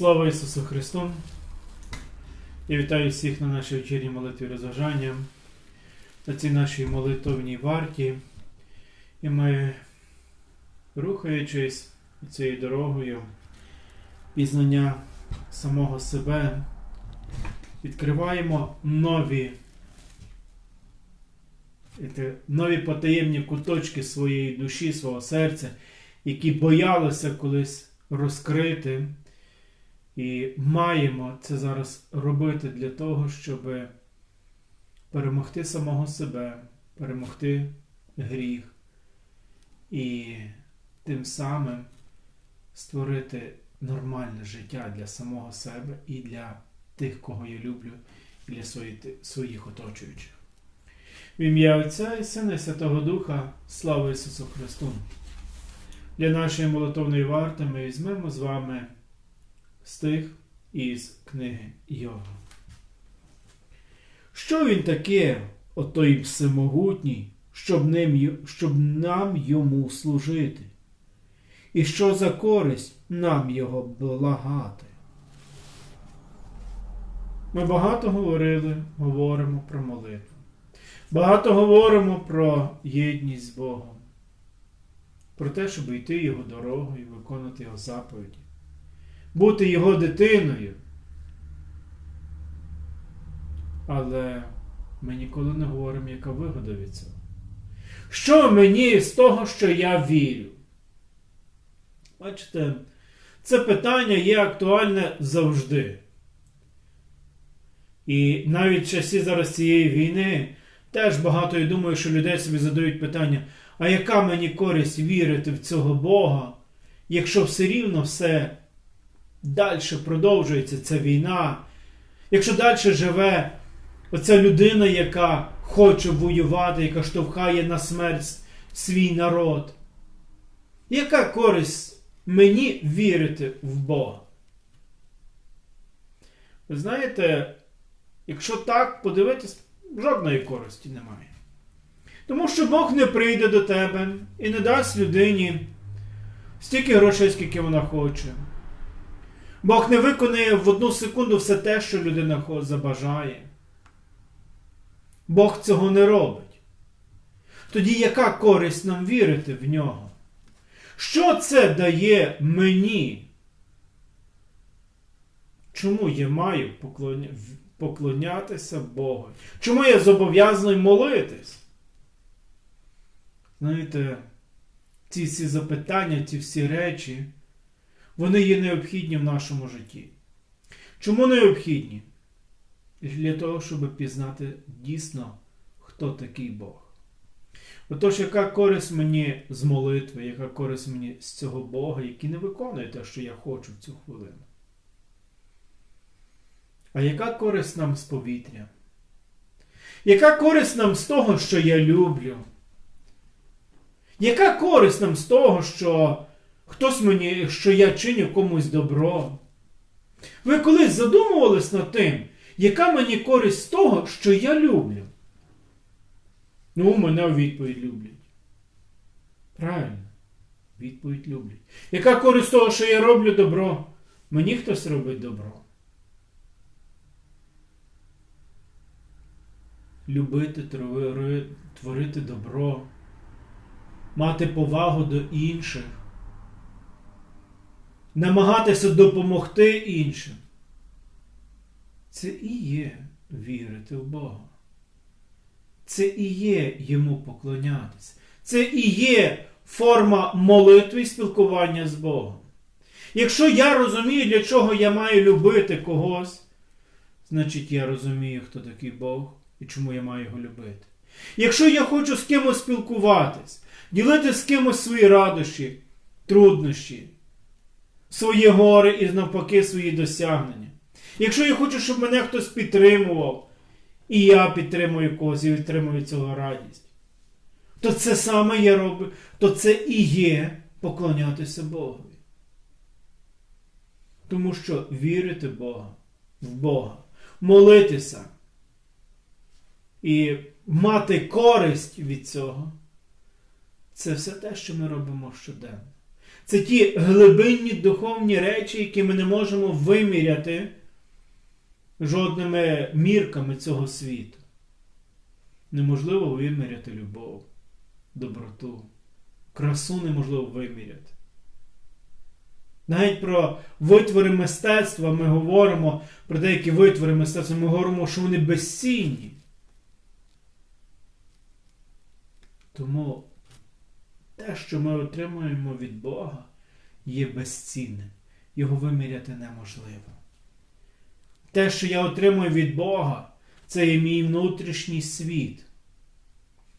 Слава Ісусу Христу! Я вітаю всіх на нашій вечірній молитві розважання, на цій нашій молитовній варті. І ми, рухаючись цією дорогою пізнання самого себе, відкриваємо нові, нові потаємні куточки своєї душі, свого серця, які боялися колись розкрити. І маємо це зараз робити для того, щоб перемогти самого себе, перемогти гріх і тим самим створити нормальне життя для самого себе і для тих, кого я люблю, і для своїх, оточуючих. В ім'я Отця і Сина і Святого Духа, слава Ісусу Христу! Для нашої молитовної варти ми візьмемо з вами стих із книги Йова. Що він таке, отой всемогутній, щоб, ним, щоб нам йому служити? І що за користь нам його благати? Ми багато говорили, говоримо про молитву. Багато говоримо про єдність з Богом, про те, щоб йти Його дорогою, виконувати Його заповіді бути його дитиною. Але ми ніколи не говоримо, яка вигода від цього. Що мені з того, що я вірю? Бачите, це питання є актуальне завжди. І навіть в часі зараз цієї війни теж багато я думаю, що людей собі задають питання, а яка мені користь вірити в цього Бога, якщо все рівно все далі продовжується ця війна, якщо далі живе оця людина, яка хоче воювати, яка штовхає на смерть свій народ, яка користь мені вірити в Бога? Ви знаєте, якщо так подивитись, жодної користі немає. Тому що Бог не прийде до тебе і не дасть людині стільки грошей, скільки вона хоче. Бог не виконує в одну секунду все те, що людина забажає. Бог цього не робить. Тоді яка користь нам вірити в нього? Що це дає мені? Чому я маю поклонятися Богу? Чому я зобов'язаний молитись? Знаєте, ці всі запитання, ці всі речі. Вони є необхідні в нашому житті. Чому необхідні? Для того, щоб пізнати дійсно, хто такий Бог. Отож, яка користь мені з молитви, яка користь мені з цього Бога, який не виконує те, що я хочу в цю хвилину? А яка користь нам з повітря? Яка користь нам з того, що я люблю? Яка користь нам з того, що Хтось мені, що я чиню комусь добро. Ви колись задумувались над тим, яка мені користь з того, що я люблю? Ну, мене відповідь люблять. Правильно, відповідь люблять. Яка користь того, що я роблю добро? Мені хтось робить добро. Любити, творити добро, мати повагу до інших намагатися допомогти іншим. Це і є вірити в Бога. Це і є йому поклонятися. Це і є форма молитви і спілкування з Богом. Якщо я розумію, для чого я маю любити когось, значить я розумію, хто такий Бог і чому я маю його любити. Якщо я хочу з кимось спілкуватись, ділити з кимось свої радощі, труднощі, свої гори і навпаки свої досягнення. Якщо я хочу, щоб мене хтось підтримував, і я підтримую когось і відтримую цього радість, то це саме я роблю, то це і є поклонятися Богові. Тому що вірити Бога, в Бога, молитися і мати користь від цього, це все те, що ми робимо щоденно. Це ті глибинні духовні речі, які ми не можемо виміряти жодними мірками цього світу. Неможливо виміряти любов, доброту, красу неможливо виміряти. Навіть про витвори мистецтва ми говоримо, про деякі витвори мистецтва, ми говоримо, що вони безцінні. Тому те, що ми отримуємо від Бога, є безцінним. Його виміряти неможливо. Те, що я отримую від Бога, це є мій внутрішній світ.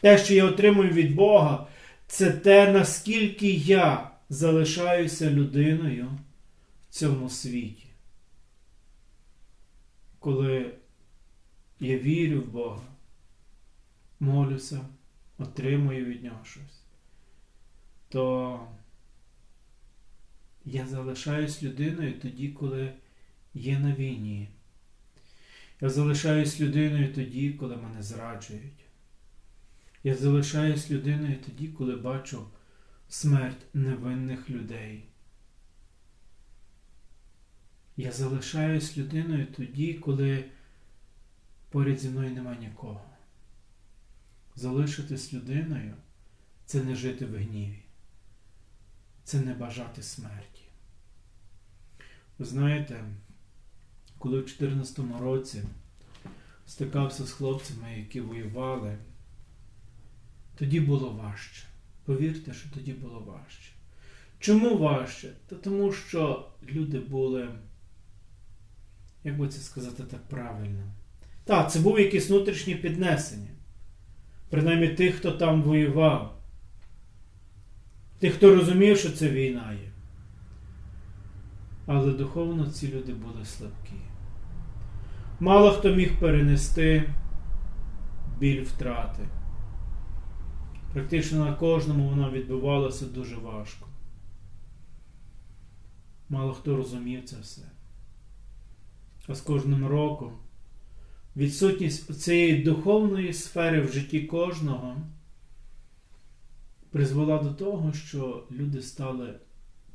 Те, що я отримую від Бога, це те, наскільки я залишаюся людиною в цьому світі. Коли я вірю в Бога, молюся, отримую від нього щось, то я залишаюсь людиною тоді, коли є на війні. Я залишаюсь людиною тоді, коли мене зраджують. Я залишаюсь людиною тоді, коли бачу смерть невинних людей. Я залишаюсь людиною тоді, коли поряд зі мною нема нікого. Залишитись людиною це не жити в гніві, це не бажати смерті. Ви знаєте, коли в 2014 році стикався з хлопцями, які воювали, тоді було важче. Повірте, що тоді було важче. Чому важче? Та тому що люди були, як би це сказати так правильно. Так, це був якесь внутрішнє піднесення. Принаймні тих, хто там воював. Тих, хто розумів, що це війна є. Але духовно ці люди були слабкі. Мало хто міг перенести біль втрати. Практично на кожному вона відбувалася дуже важко. Мало хто розумів це все. А з кожним роком відсутність цієї духовної сфери в житті кожного призвела до того, що люди стали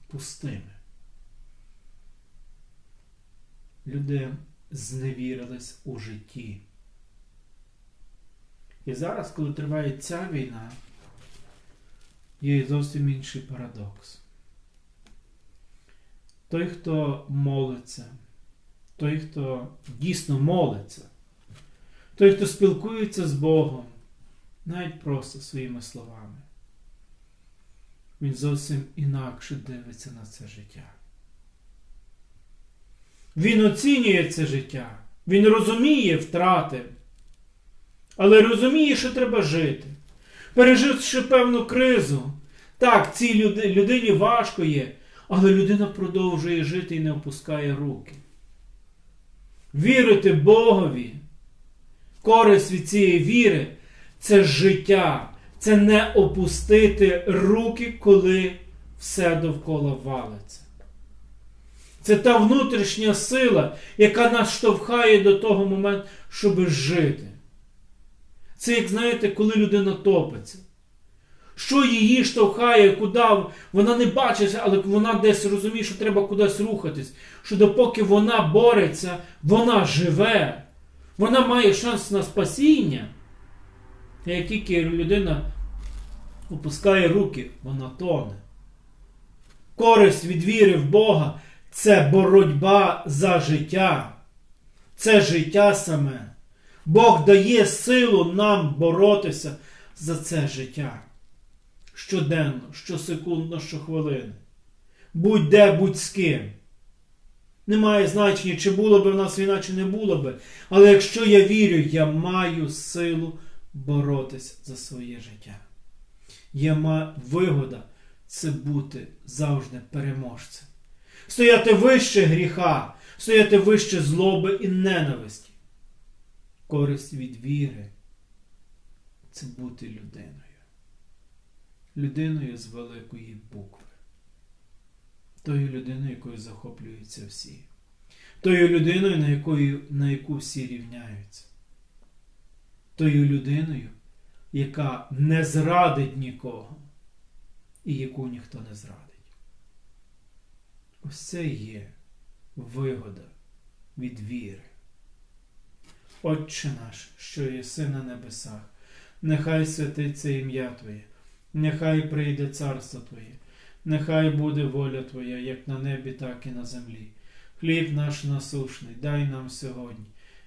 пустими. Люди зневірились у житті. І зараз, коли триває ця війна, є зовсім інший парадокс. Той, хто молиться, той, хто дійсно молиться, той, хто спілкується з Богом, навіть просто своїми словами, він зовсім інакше дивиться на це життя. Він оцінює це життя, він розуміє втрати, але розуміє, що треба жити. Переживши певну кризу, так, цій людині важко є, але людина продовжує жити і не опускає руки. Вірити Богові, користь від цієї віри це життя, це не опустити руки, коли все довкола валиться. Це та внутрішня сила, яка нас штовхає до того моменту, щоб жити. Це, як знаєте, коли людина топиться. Що її штовхає, куди вона не бачить, але вона десь розуміє, що треба кудись рухатись. Що допоки вона бореться, вона живе, вона має шанс на спасіння. А як тільки людина опускає руки, вона тоне. Користь від віри в Бога це боротьба за життя. Це життя саме. Бог дає силу нам боротися за це життя. Щоденно, щосекундно, щохвилини. Будь-де, будь з ким. Немає значення, чи було б в нас війна, чи не було б. Але якщо я вірю, я маю силу боротися за своє життя. Маю вигода це бути завжди переможцем. Стояти вище гріха, стояти вище злоби і ненависті користь від віри це бути людиною. Людиною з великої букви. Тою людиною, якою захоплюються всі. Тою людиною, на, якою, на яку всі рівняються. Тою людиною, яка не зрадить нікого і яку ніхто не зрадить. Ось це є вигода від віри. Отче наш, що єси на небесах, нехай святиться ім'я Твоє, нехай прийде царство Твоє, нехай буде воля Твоя, як на небі, так і на землі. Хліб наш насушний, дай нам сьогодні,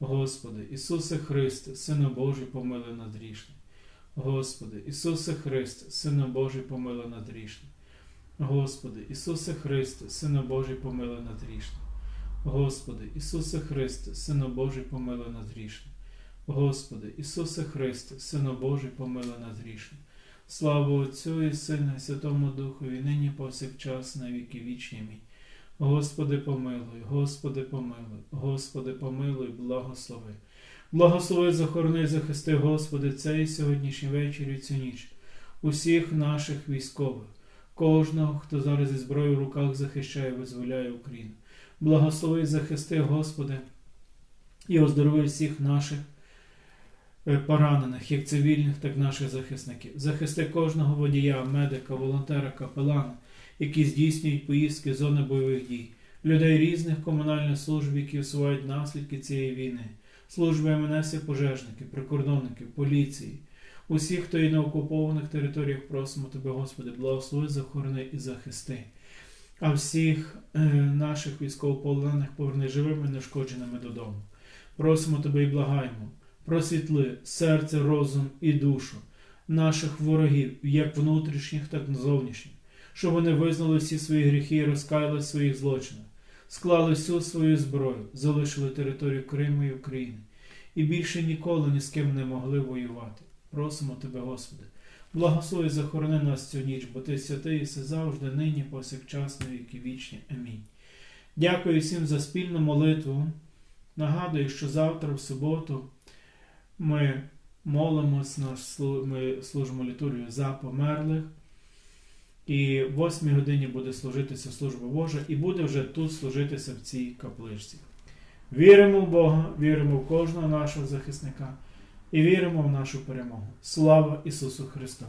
Господи, Ісусе Христе, Сину Божий, помилуй нас грішне. Господи, Ісусе Христе, Сину Божий, помилуй нас грішне. Господи, Ісусе Христе, Сину Божий, помилуй нас грішне. Господи, Ісусе Христе, Сину Божий, помилуй нас грішне. Господи, Ісусе Христе, Сину Божий, помилуй нас грішне. Слава Отцю і Сину, і Святому Духові, нині повсякчас, на віки вічні. Амінь. Господи, помилуй, Господи, помилуй, Господи, помилуй, благослови. Благослови, захорони, захисти, Господи, цей сьогоднішній вечір і цю ніч, усіх наших військових, кожного, хто зараз зі зброєю в руках захищає, визволяє Україну. Благослови, захисти, Господи, і оздорови всіх наших е, поранених, як цивільних, так і наших захисників. Захисти кожного водія, медика, волонтера, капелана, які здійснюють поїздки з зони бойових дій, людей різних комунальних служб, які усувають наслідки цієї війни, служби МНС і пожежників, прикордонників, поліції, усіх, хто є на окупованих територіях, просимо Тебе, Господи, благослови, захорони і захисти. А всіх е, наших військовополонених поверни живими, нешкодженими додому. Просимо Тебе і благаємо, просвітли серце, розум і душу наших ворогів, як внутрішніх, так і зовнішніх, щоб вони визнали всі свої гріхи і розкаяли своїх злочинах, склали всю свою зброю, залишили територію Криму і України і більше ніколи ні з ким не могли воювати. Просимо Тебе, Господи, благослови, захорони нас цю ніч, бо Ти святий і все завжди, нині, повсякчас, на віки вічні. Амінь. Дякую всім за спільну молитву. Нагадую, що завтра, в суботу, ми молимось, ми служимо літургію за померлих. І в 8 годині буде служитися служба Божа, і буде вже тут служитися в цій капличці. Віримо в Бога, віримо в кожного нашого захисника і віримо в нашу перемогу. Слава Ісусу Христу!